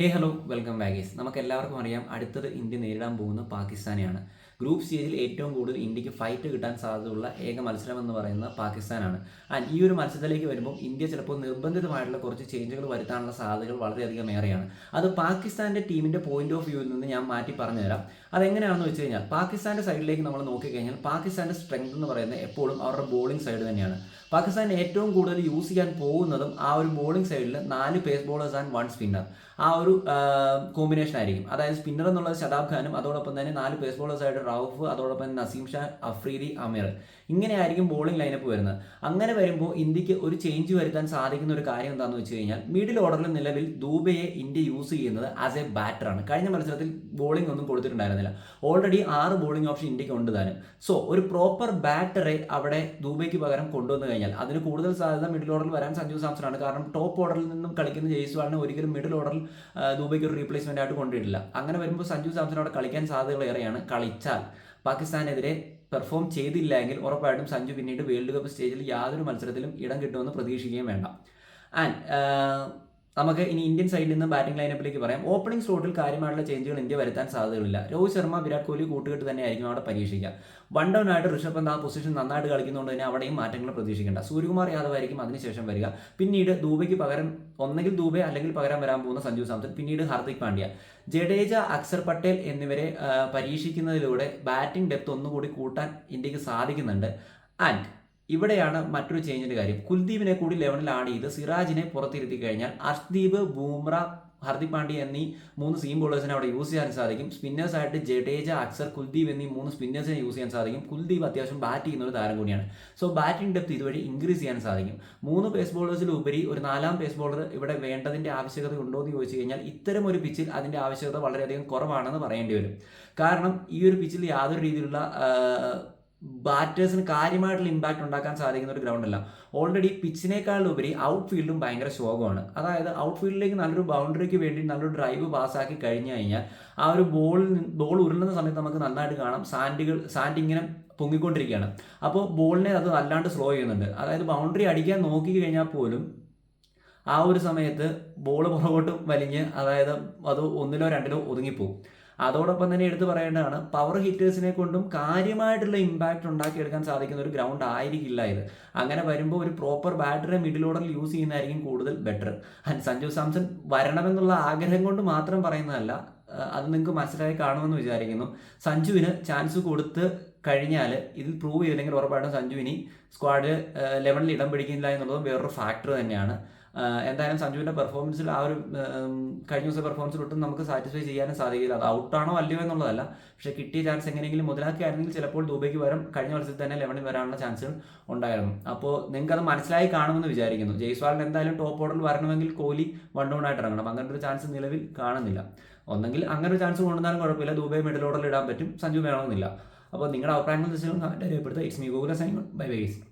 ഹേ hello welcome ബാഗേസ് നമുക്ക് എല്ലാവർക്കും അറിയാം അടുത്തത് ഇന്ത്യ നേരിടാൻ പോകുന്നത് പാകിസ്ഥാനെയാണ്. ഗ്രൂപ്പ് സ്റ്റേജിൽ ഏറ്റവും കൂടുതൽ ഇന്ത്യയ്ക്ക് ഫൈറ്റ് കിട്ടാൻ സാധ്യതയുള്ള ഏക മത്സരം എന്ന് പറയുന്നത് പാകിസ്ഥാനാണ്. ആൻഡ് ഈ ഒരു മത്സരത്തിലേക്ക് വരുമ്പോൾ ഇന്ത്യ ചിലപ്പോൾ നിർബന്ധിതമായിട്ടുള്ള കുറച്ച് ചേഞ്ചുകൾ വരുത്താനുള്ള സാധ്യതകൾ വളരെയധികം ഏറെയാണ്. അത് പാകിസ്ഥാന്റെ ടീമിന്റെ പോയിന്റ് ഓഫ് വ്യൂവിൽ നിന്ന് ഞാൻ മാറ്റി പറഞ്ഞുതരാം. അതെങ്ങനെയാണെന്ന് വെച്ച് കഴിഞ്ഞാൽ പാകിസ്ഥാന്റെ സൈഡിലേക്ക് നമ്മൾ നോക്കിക്കഴിഞ്ഞാൽ പാകിസ്ഥാന്റെ സ്ട്രെങ്ത് എന്ന് പറയുന്നത് എപ്പോഴും അവരുടെ ബോളിംഗ് സൈഡ് തന്നെയാണ്. പാകിസ്ഥാൻ ഏറ്റവും കൂടുതൽ യൂസ് ചെയ്യാൻ പോകുന്നതും ആ ഒരു ബോളിംഗ് സൈഡിൽ നാല് pace bowlers and one spinner ആ ഒരു കോമ്പിനേഷൻ ആയിരിക്കും. അതായത് സ്പിന്നർ എന്നുള്ളത് ശതാബ് ഖാനും അതോടൊപ്പം തന്നെ നാല് പേസ് ബോളേഴ്സ് ആയിട്ട് റൌഫ് അതോടൊപ്പം തന്നെ നസീം ഷാ അഫ്രീദി അമീർ. ഇങ്ങനെയായിരിക്കും ബോളിംഗ് ലൈനപ്പ് വരുന്നത്. അങ്ങനെ വരുമ്പോൾ ഇന്ത്യയ്ക്ക് ഒരു ചേഞ്ച് വരുത്താൻ സാധിക്കുന്ന ഒരു കാര്യം എന്താണെന്ന് വെച്ച് കഴിഞ്ഞാൽ മിഡിൽ ഓർഡറിൽ നിലവിൽ ദൂബയെ ഇന്ത്യ യൂസ് ചെയ്യുന്നത് ആസ് എ ബാറ്ററാണ് കഴിഞ്ഞ മത്സരത്തിൽ ബോളിംഗ് ഒന്നും കൊടുത്തിട്ടുണ്ടായിരുന്നില്ല. ഓൾറെഡി ആറ് ബോളിംഗ് ഓപ്ഷൻ ഇന്ത്യയ്ക്ക് ഉണ്ട് താനും. സോ ഒരു പ്രോപ്പർ ബാറ്ററെ അവിടെ ദൂബയ്ക്ക് പകരം കൊണ്ടുവന്നു കഴിഞ്ഞാൽ അതിന് കൂടുതൽ സാധ്യത മിഡിൽ ഓർഡറിൽ വരാൻ സഞ്ജു സാംസൺ ആണ്. കാരണം ടോപ്പ് ഓർഡറിൽ നിന്നും കളിക്കുന്ന ജയ്സ്വാളിനെ ഒരിക്കലും മിഡിൽ ഓർഡറിൽ ദൂബയ്ക്ക് ഒരു റീപ്ലേസ്മെന്റ് ആയിട്ട് കൊണ്ടിട്ടില്ല അങ്ങനെ വരുമ്പോൾ സഞ്ജു സാംസൺ അവിടെ കളിക്കാൻ സാധ്യതകൾ ഏറെയാണ് കളിച്ചാൽ. പാകിസ്ഥാനെതിരെ പെർഫോം ചെയ്തില്ല എങ്കിൽ ഉറപ്പായിട്ടും സഞ്ജു പിന്നീട് വേൾഡ് കപ്പ് സ്റ്റേജിൽ യാതൊരു മത്സരത്തിലും ഇടം കിട്ടുമെന്ന് പ്രതീക്ഷിക്കുകയും വേണ്ട. ആൻഡ് നമുക്ക് ഇനി ഇന്ത്യൻ സൈഡിൽ നിന്ന് ബാറ്റിംഗ് ലൈനപ്പിലേക്ക് പറയാം. ഓപ്പണിംഗ് സ്ലോട്ടിൽ കാര്യമായിട്ടുള്ള ചേഞ്ചുകൾ ഇന്ത്യ വരുത്താൻ സാധ്യതകളില്ല. രോഹിത് ശർമ്മ വിരാട് കോഹ്ലി കൂട്ടുകെട്ട് തന്നെയായിരിക്കും അവിടെ പരീക്ഷിക്കുക. വൺ ഡൗൺ ആയിട്ട് ഋഷഭ് പന്ത് ആ പൊസിഷൻ നന്നായിട്ട് കളിക്കുന്നതുകൊണ്ട് തന്നെ അവിടെയും മാറ്റങ്ങൾ പ്രതീക്ഷിക്കേണ്ട. സൂര്യകുമാർ യാദവ് ആയിരിക്കും അതിനുശേഷം വരിക. പിന്നീട് ദൂബയ്ക്ക് പകരം ഒന്നെങ്കിൽ ദൂബെ അല്ലെങ്കിൽ പകരം വരാൻ പോകുന്ന സഞ്ജു സാംസൺ പിന്നീട് ഹാർദിക് പാണ്ഡ്യ. ജഡേജ അക്സർ പട്ടേൽ എന്നിവരെ പരീക്ഷിക്കുന്നതിലൂടെ ബാറ്റിംഗ് ഡെപ്ത് ഒന്നുകൂടി കൂട്ടാൻ ഇന്ത്യയ്ക്ക് സാധിക്കുന്നുണ്ട്. ആൻഡ് ഇവിടെയാണ് മറ്റൊരു ചേഞ്ചിന്റെ കാര്യം. കുൽദീപിനെ കൂടി ലെവനിൽ ആഡ് ചെയ്ത് സിറാജിനെ പുറത്തിരുത്തി കഴിഞ്ഞാൽ അർഷ്ദീപ് ബൂംറ ഹർദിക് പാണ്ഡ്യ എന്നീ മൂന്ന് സീം ബോളേഴ്സിനെ അവിടെ യൂസ് ചെയ്യാൻ സാധിക്കും. സ്പിന്നേഴ്സായിട്ട് ജഡേജ അക്സർ കുൽദീപ് എന്നീ മൂന്ന് സ്പിന്നേഴ്സിനെ യൂസ് ചെയ്യാൻ സാധിക്കും. കുൽദീപ് അത്യാവശ്യം ബാറ്റ് ചെയ്യുന്ന ഒരു താരം കൂടിയാണ്. സോ ബാറ്റിംഗ് ഡെപ്ത് ഇതുവഴി ഇൻക്രീസ് ചെയ്യാൻ സാധിക്കും. മൂന്ന് പേസ് ബോളേഴ്സിൽ ഉപരി ഒരു നാലാം പേസ് ബോളർ ഇവിടെ വേണ്ടതിന്റെ ആവശ്യകത ഉണ്ടോ എന്ന് ചോദിച്ചു കഴിഞ്ഞാൽ ഇത്തരം ഒരു പിച്ചിൽ അതിന്റെ ആവശ്യകത വളരെയധികം കുറവാണെന്ന് പറയേണ്ടി വരും. കാരണം ഈ ഒരു പിച്ചിൽ യാതൊരു രീതിയിലുള്ള ബാറ്റേഴ്സിന് കാര്യമായിട്ടുള്ള ഇമ്പാക്റ്റ് ഉണ്ടാക്കാൻ സാധിക്കുന്ന ഒരു ഗ്രൗണ്ട് അല്ല. ഓൾറെഡി പിച്ചിനേക്കാളുപരി ഔട്ട് ഫീൽഡും ഭയങ്കര ശോകമാണ്. അതായത് ഔട്ട് ഫീൽഡിലേക്ക് നല്ലൊരു ബൗണ്ടറിക്ക് വേണ്ടി നല്ലൊരു ഡ്രൈവ് പാസ്സാക്കി കഴിഞ്ഞു കഴിഞ്ഞാൽ ആ ഒരു ബോൾ ബോൾ ഉരുളുന്ന സമയത്ത് നമുക്ക് നന്നായിട്ട് കാണാം. സാൻഡുകൾ സാൻഡ് ഇങ്ങനെ പൊങ്ങിക്കൊണ്ടിരിക്കുകയാണ്. അപ്പോൾ ബോളിനെ അത് അല്ലാണ്ട് സ്ലോ ചെയ്യുന്നുണ്ട്. അതായത് ബൗണ്ടറി അടിക്കാൻ നോക്കി കഴിഞ്ഞാൽ പോലും ആ ഒരു സമയത്ത് ബോൾ പുറകോട്ട് വലിഞ്ഞ് അതായത് അത് ഒന്നിലോ രണ്ടിലോ ഒതുങ്ങിപ്പോവും. അതോടൊപ്പം തന്നെ എടുത്തു പറയേണ്ടതാണ് പവർ ഹിറ്റേഴ്സിനെ കൊണ്ടും കാര്യമായിട്ടുള്ള ഇമ്പാക്റ്റ് ഉണ്ടാക്കിയെടുക്കാൻ സാധിക്കുന്ന ഒരു ഗ്രൗണ്ട് ആയിരിക്കില്ല ഇത്. അങ്ങനെ വരുമ്പോൾ ഒരു പ്രോപ്പർ ബാറ്ററി മിഡിൽ ഓർഡറിൽ യൂസ് ചെയ്യുന്നതായിരിക്കും കൂടുതൽ ബെറ്റർ ആൻഡ് സഞ്ജു സാംസൺ വരണമെന്നുള്ള ആഗ്രഹം കൊണ്ട് മാത്രം പറയുന്നതല്ല അത് നിങ്ങൾക്ക് മനസ്സിലായി കാണുമെന്ന് വിചാരിക്കുന്നു. സഞ്ജുവിന് ചാൻസ് കൊടുത്ത് കഴിഞ്ഞാൽ ഇതിൽ പ്രൂവ് ചെയ്തില്ലെങ്കിൽ ഉറപ്പായിട്ടും സഞ്ജുവിനി സ്ക്വാഡ് ലെവലിൽ ഇടം പിടിക്കില്ല എന്നുള്ളതും വേറൊരു ഫാക്ടർ തന്നെയാണ്. എന്തായാലും സഞ്ജുവിന്റെ പെർഫോമൻസിൽ ആ ഒരു കഴിഞ്ഞ ദിവസം പെർഫോമൻസിൽ ഒട്ടും നമുക്ക് സാറ്റിസ്ഫൈ ചെയ്യാനും സാധിക്കില്ല. അത് ഔട്ടാണോ അല്ലയോ എന്നുള്ളതല്ല. പക്ഷേ കിട്ടിയ ചാൻസ് എങ്ങനെയെങ്കിലും മുതലാക്കിയായിരുന്നെങ്കിൽ ചിലപ്പോൾ ദുബൈക്ക് വരും. കഴിഞ്ഞ വർഷത്തിൽ തന്നെ ലെവനിൽ വരാനുള്ള ചാൻസുകൾ ഉണ്ടായിരുന്നു. അപ്പോൾ നിങ്ങൾക്ക് അത് മനസ്സിലായി കാണുമെന്ന് വിചാരിക്കുന്നു. ജയ്സ്വാളിന് എന്തായാലും ടോപ്പ് ഓർഡറിൽ വരണമെങ്കിൽ കോഹ്ലി വൺ ഡൗൺ ആയിട്ട് ഇറങ്ങണം. അങ്ങനത്തെ ഒരു ചാൻസ് നിലവിൽ കാണുന്നില്ല. ഒന്നെങ്കിൽ അങ്ങനെ ഒരു ചാൻസ് കൊണ്ടുവന്നാലും കുഴപ്പമില്ല. ദുബൈ മിഡിൽ ഓർഡറിൽ ഇടാൻ പറ്റും. സഞ്ജു വേണമെന്നില്ല. അപ്പോൾ നിങ്ങളുടെ അഭിപ്രായങ്ങൾ തീർച്ചയായും it's me Google sign bye byes